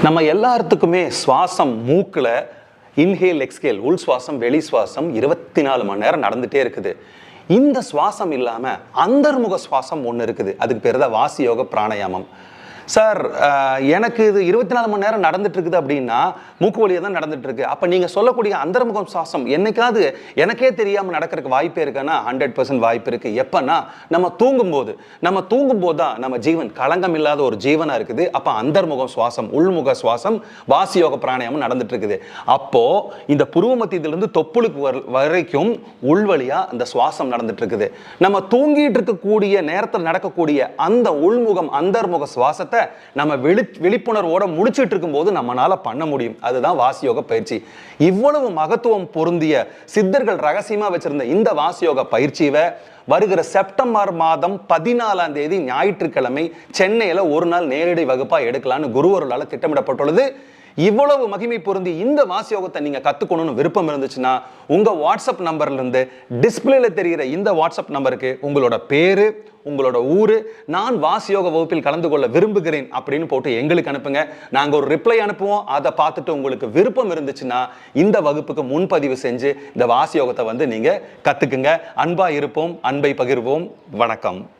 நம்ம எல்லாத்துக்குமே சுவாசம் மூக்கில் இன்ஹேல் எக்ஸ்கேல் உள் சுவாசம் வெளி சுவாசம் இருபத்தி நாலு மணி நேரம் நடந்துட்டே இருக்குது. இந்த சுவாசம் இல்லாமல் அந்தர்முக சுவாசம் ஒன்று இருக்குது. அதுக்கு பேர் தான் வாசி யோக பிராணாயாமம். சார் எனக்கு இது இருபத்தி நாலு மணி நேரம் நடந்துட்டு இருக்குது அப்படின்னா மூக்கு வழியாக தான் நடந்துட்டு இருக்கு அப்போ நீங்கள் சொல்லக்கூடிய அந்தர்முகம் சுவாசம் என்னைக்காவது எனக்கே தெரியாமல் நடக்கிறதுக்கு வாய்ப்பே இருக்குன்னா ஹண்ட்ரட் பர்சன்ட் வாய்ப்பு இருக்கு. எப்பன்னா நம்ம தூங்கும்போது நம்ம தூங்கும்போது தான் நம்ம ஜீவன் களங்கம் இல்லாத ஒரு ஜீவனாக இருக்குது. அப்போ அந்தர்முகம் சுவாசம் உள்முக சுவாசம் வாசியோக பிராணாயாமம் நடந்துட்டு இருக்குது அப்போ இந்த புருவ மத்தியத்திலிருந்து தொப்புளுக்கு வரைக்கும் உள்வழியாக அந்த சுவாசம் நடந்துட்டு இருக்குது நம்ம தூங்கிட்டு இருக்கக்கூடிய நேரத்தில் நடக்கக்கூடிய அந்த உள்முகம் அந்தர்முக சுவாசத்தை நம்ம வெளி விழிப்புணர்வோட முடிச்சிட்டு இருக்கும்போது நம்மளால பண்ண முடியும். அதுதான் வாசியோக பயிற்சி. இவ்வளவு மகத்துவம் பொருந்திய சித்தர்கள் ரகசியமா வச்சிருந்த இந்த வாசியோக பயிற்சியை வருகிற செப்டம்பர் மாதம் பதினாலாம் தேதி ஞாயிற்றுக்கிழமை சென்னையில ஒரு நாள் நேரடி வகுப்பா எடுக்கலாம்னு குருவர்களால் திட்டமிடப்பட்டுள்ளது. இவ்வளவு மகிமை பொருந்தி இந்த வாசியோகத்தை நீங்கள் கற்றுக்கணும்னு விருப்பம் இருந்துச்சுன்னா உங்கள் வாட்ஸ்அப் நம்பர்லேருந்து டிஸ்பிளேல தெரிகிற இந்த வாட்ஸ்அப் நம்பருக்கு உங்களோட பேர் உங்களோட ஊரு நான் வாசியோக வகுப்பில் கலந்து கொள்ள விரும்புகிறேன் அப்படின்னு போட்டு எங்களுக்கு அனுப்புங்க. நாங்கள் ஒரு ரிப்ளை அனுப்புவோம். அதை பார்த்துட்டு உங்களுக்கு விருப்பம் இருந்துச்சுன்னா இந்த வகுப்புக்கு முன்பதிவு செஞ்சு இந்த வாசியோகத்தை வந்து நீங்கள் கற்றுக்குங்க அன்பாக இருப்போம். அன்பை பகிர்வோம். வணக்கம்.